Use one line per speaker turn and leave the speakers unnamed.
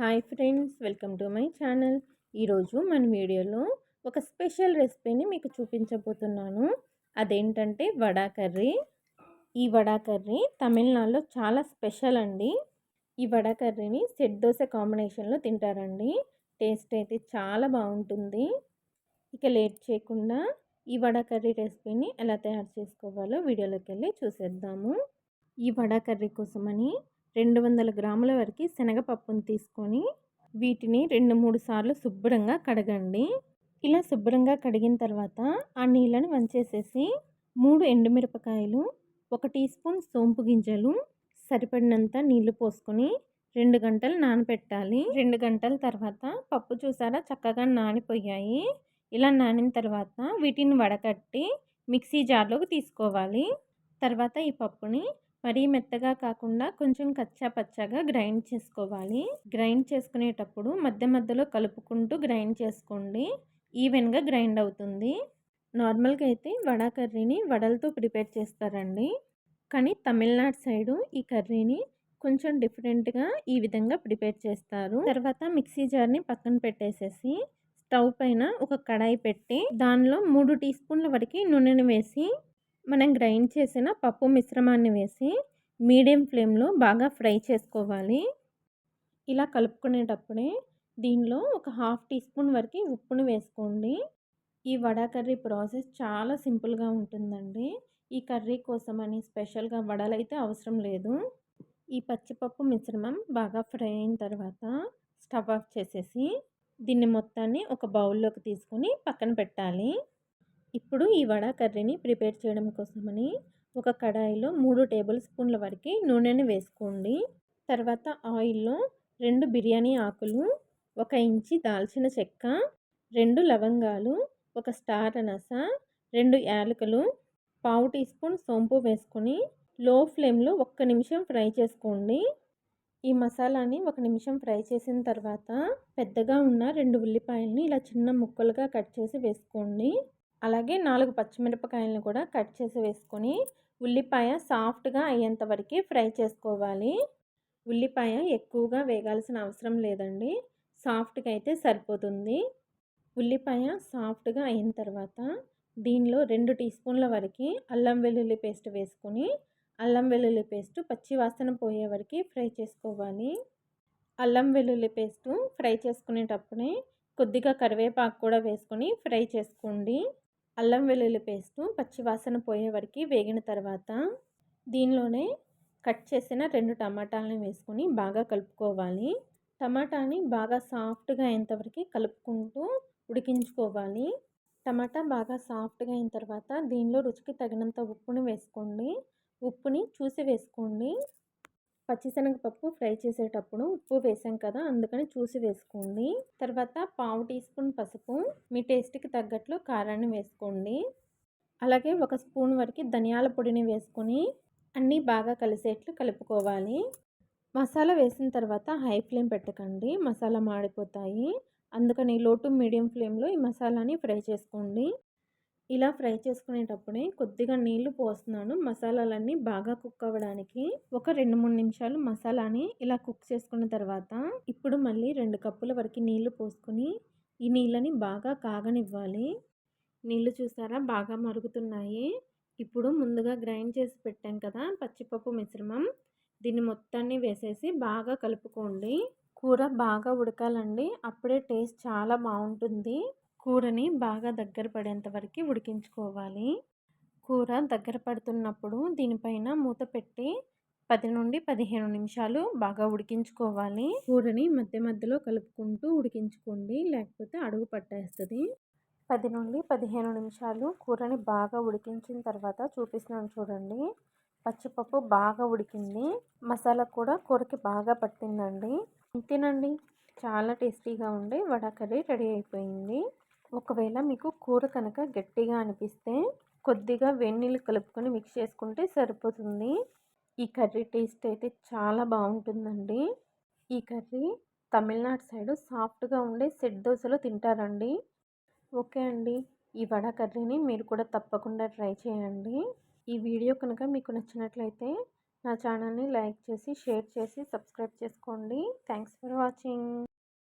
Hi friends welcome to my channel. ఈరోజు మన వీడియోలో ఒక స్పెషల్ రెసిపీని మీకు చూపించబోతున్నాను. అదేంటంటే వడా కర్రీ. ఈ వడా కర్రీ తమిళనాడులో చాలా స్పెషల్ అండి. ఈ వడా కర్రీని సెట్ దోశ కాంబినేషన్లో తింటారండి. టేస్ట్ అయితే చాలా బాగుంటుంది. ఇక లేట్ చేయకుండా ఈ వడా కర్రీ రెసిపీని ఎలా తయారు చేసుకోవాలో వీడియోలోకి వెళ్ళి చూసేద్దాము. ఈ వడా కర్రీ కోసమని రెండు వందల గ్రాముల వరకు శనగపప్పును తీసుకొని వీటిని రెండు మూడు సార్లు శుభ్రంగా కడగండి. ఇలా శుభ్రంగా కడిగిన తర్వాత ఆ నీళ్ళని వంచేసేసి మూడు ఎండుమిరపకాయలు ఒక టీ స్పూన్ సోంపు గింజలు సరిపడినంత నీళ్ళు పోసుకొని రెండు గంటలు నానబెట్టాలి రెండు గంటల తర్వాత పప్పు చూసారా చక్కగా నానిపోయాయి. ఇలా నానిన తర్వాత వీటిని వడకట్టి మిక్సీ జార్లోకి తీసుకోవాలి. తర్వాత ఈ పప్పుని మరీ మెత్తగా కాకుండా కొంచెం కచ్చా పచ్చగా గ్రైండ్ చేసుకోవాలి. గ్రైండ్ చేసుకునేటప్పుడు మధ్య మధ్యలో కలుపుకుంటూ గ్రైండ్ చేసుకోండి. ఈవెన్గా గ్రైండ్ అవుతుంది. నార్మల్గా అయితే వడా కర్రీని వడలతో ప్రిపేర్ చేస్తారండి. కానీ తమిళనాడు సైడు ఈ కర్రీని కొంచెం డిఫరెంట్గా ఈ విధంగా ప్రిపేర్ చేస్తారు. తర్వాత మిక్సీ జార్ని పక్కన పెట్టేసేసి స్టవ్ పైన ఒక కడాయి పెట్టి దానిలో మూడు టీ స్పూన్ల వరకు నూనెను వేసి మనం గ్రైండ్ చేసిన పప్పు మిశ్రమాన్ని వేసి మీడియం ఫ్లేమ్లో బాగా ఫ్రై చేసుకోవాలి. ఇలా కలుపుకునేటప్పుడే దీనిలో ఒక హాఫ్ టీ స్పూన్ వరకు ఉప్పును వేసుకోండి. ఈ వడా కర్రీ ప్రాసెస్ చాలా సింపుల్గా ఉంటుందండి. ఈ కర్రీ కోసం అని స్పెషల్గా వడలు అయితే అవసరం లేదు. ఈ పచ్చిపప్పు మిశ్రమం బాగా ఫ్రై అయిన తర్వాత స్టవ్ ఆఫ్ చేసేసి దీన్ని మొత్తాన్ని ఒక బౌల్లోకి తీసుకొని పక్కన పెట్టాలి. ఇప్పుడు ఈ వడ కర్రీని ప్రిపేర్ చేయడం కోసమని ఒక కడాయిలో మూడు టేబుల్ స్పూన్ల వరకు నూనెని వేసుకోండి. తర్వాత ఆయిల్లో రెండు బిర్యానీ ఆకులు ఒక ఇంచి దాల్చిన చెక్క రెండు లవంగాలు ఒక స్టార్ అనస రెండు యాలకులు పావు టీ స్పూన్ సోంపు వేసుకొని లో ఫ్లేమ్లో ఒక్క నిమిషం ఫ్రై చేసుకోండి. ఈ మసాలాని ఒక నిమిషం ఫ్రై చేసిన తర్వాత పెద్దగా ఉన్న రెండు ఉల్లిపాయలని ఇలా చిన్న ముక్కలుగా కట్ చేసి వేసుకోండి. అలాగే నాలుగు పచ్చిమిరపకాయలను కూడా కట్ చేసి వేసుకొని ఉల్లిపాయ సాఫ్ట్గా అయ్యేంత వరకు ఫ్రై చేసుకోవాలి. ఉల్లిపాయ ఎక్కువగా వేగాల్సిన అవసరం లేదండి. సాఫ్ట్గా అయితే సరిపోతుంది. ఉల్లిపాయ సాఫ్ట్గా అయిన తర్వాత దీనిలో రెండు టీ స్పూన్ల వరకు అల్లం వెల్లుల్లి పేస్ట్ వేసుకొని అల్లం వెల్లుల్లి పేస్ట్ పచ్చి వాసన పోయే వరకు ఫ్రై చేసుకోవాలి. అల్లం వెల్లుల్లి పేస్ట్ ఫ్రై చేసుకునేటప్పుడే కొద్దిగా కరివేపాకు కూడా వేసుకొని ఫ్రై చేసుకోండి. అల్లం వెల్లుల్లి పేస్టు పచ్చివాసన పోయే వరకు వేగిన తర్వాత దీనిలోనే కట్ చేసిన రెండు టమాటాలని వేసుకొని బాగా కలుపుకోవాలి. టమాటాని బాగా సాఫ్ట్గా అయ్యేంతవరకు కలుపుకుంటూ ఉడికించుకోవాలి. టమాటా బాగా సాఫ్ట్గా అయిన తర్వాత దీనిలో రుచికి తగినంత ఉప్పుని వేసుకోండి. ఉప్పుని చూసి వేసుకోండి. పచ్చిశనగపప్పు ఫ్రై చేసేటప్పుడు ఉప్పు వేసాం కదా అందుకని చూసి వేసుకోండి. తర్వాత పావు టీ స్పూన్ పసుపు మీ టేస్ట్కి తగ్గట్లు కారాన్ని వేసుకోండి. అలాగే ఒక స్పూన్ వరకు ధనియాల పొడిని వేసుకొని అన్నీ బాగా కలిసేట్లు కలుపుకోవాలి. మసాలా వేసిన తర్వాత హై ఫ్లేమ్ పెట్టకండి మసాలా మాడిపోతాయి. అందుకని లో టు మీడియం ఫ్లేమ్లో ఈ మసాలాని ఫ్రై చేసుకోండి. ఇలా ఫ్రై చేసుకునేటప్పుడే కొద్దిగా నీళ్ళు పోస్తున్నాను. మసాలాలన్నీ బాగా కుక్ అవ్వడానికి ఒక రెండు మూడు నిమిషాలు మసాలాని ఇలా కుక్ చేసుకున్న తర్వాత ఇప్పుడు మళ్ళీ రెండు కప్పుల వరకు నీళ్ళు పోసుకుని ఈ నీళ్ళని బాగా కాగనివ్వాలి. నీళ్ళు చూసారా? బాగా మరుగుతున్నాయి. ఇప్పుడు ముందుగా గ్రైండ్ చేసి పెట్టాం కదా పచ్చిపప్పు మిశ్రమం. దీన్ని మొత్తాన్ని వేసేసి బాగా కలుపుకోండి. కూర బాగా ఉడకాలండి. అప్పుడే టేస్ట్ చాలా బాగుంటుంది. కూరని బాగా దగ్గర పడేంత వరకు ఉడికించుకోవాలి. కూర దగ్గర పడుతున్నప్పుడు దీనిపైన మూత పెట్టి పది నుండి పదిహేను నిమిషాలు బాగా ఉడికించుకోవాలి. కూరని మధ్య మధ్యలో కలుపుకుంటూ ఉడికించుకోండి. లేకపోతే అడుగు పట్టేస్తుంది. పది నుండి పదిహేను నిమిషాలు కూరని బాగా ఉడికించిన తర్వాత చూపిస్తున్నాను చూడండి. పచ్చిపప్పు బాగా ఉడికింది. మసాలా కూడా కూరకి బాగా పట్టిందండి. తినండి చాలా టేస్టీగా ఉండి వడ కర్రీ రెడీ అయిపోయింది. ఒకవేళ మీకు కూర కనుక గట్టిగా అనిపిస్తే కొద్దిగా వెన్నీళ్ళు కలుపుకొని మిక్స్ చేసుకుంటే సరిపోతుంది. ఈ కర్రీ టేస్ట్ అయితే చాలా బాగుంటుందండి. ఈ కర్రీ తమిళనాడు సైడ్ సాఫ్ట్గా ఉండే సెట్ దోశలో తింటారండి. ఓకే అండి. ఈ వడ కర్రీని మీరు కూడా తప్పకుండా ట్రై చేయండి. ఈ వీడియో కనుక మీకు నచ్చినట్లయితే నా ఛానల్ని లైక్ చేసి షేర్ చేసి సబ్స్క్రైబ్ చేసుకోండి. Thanks for watching.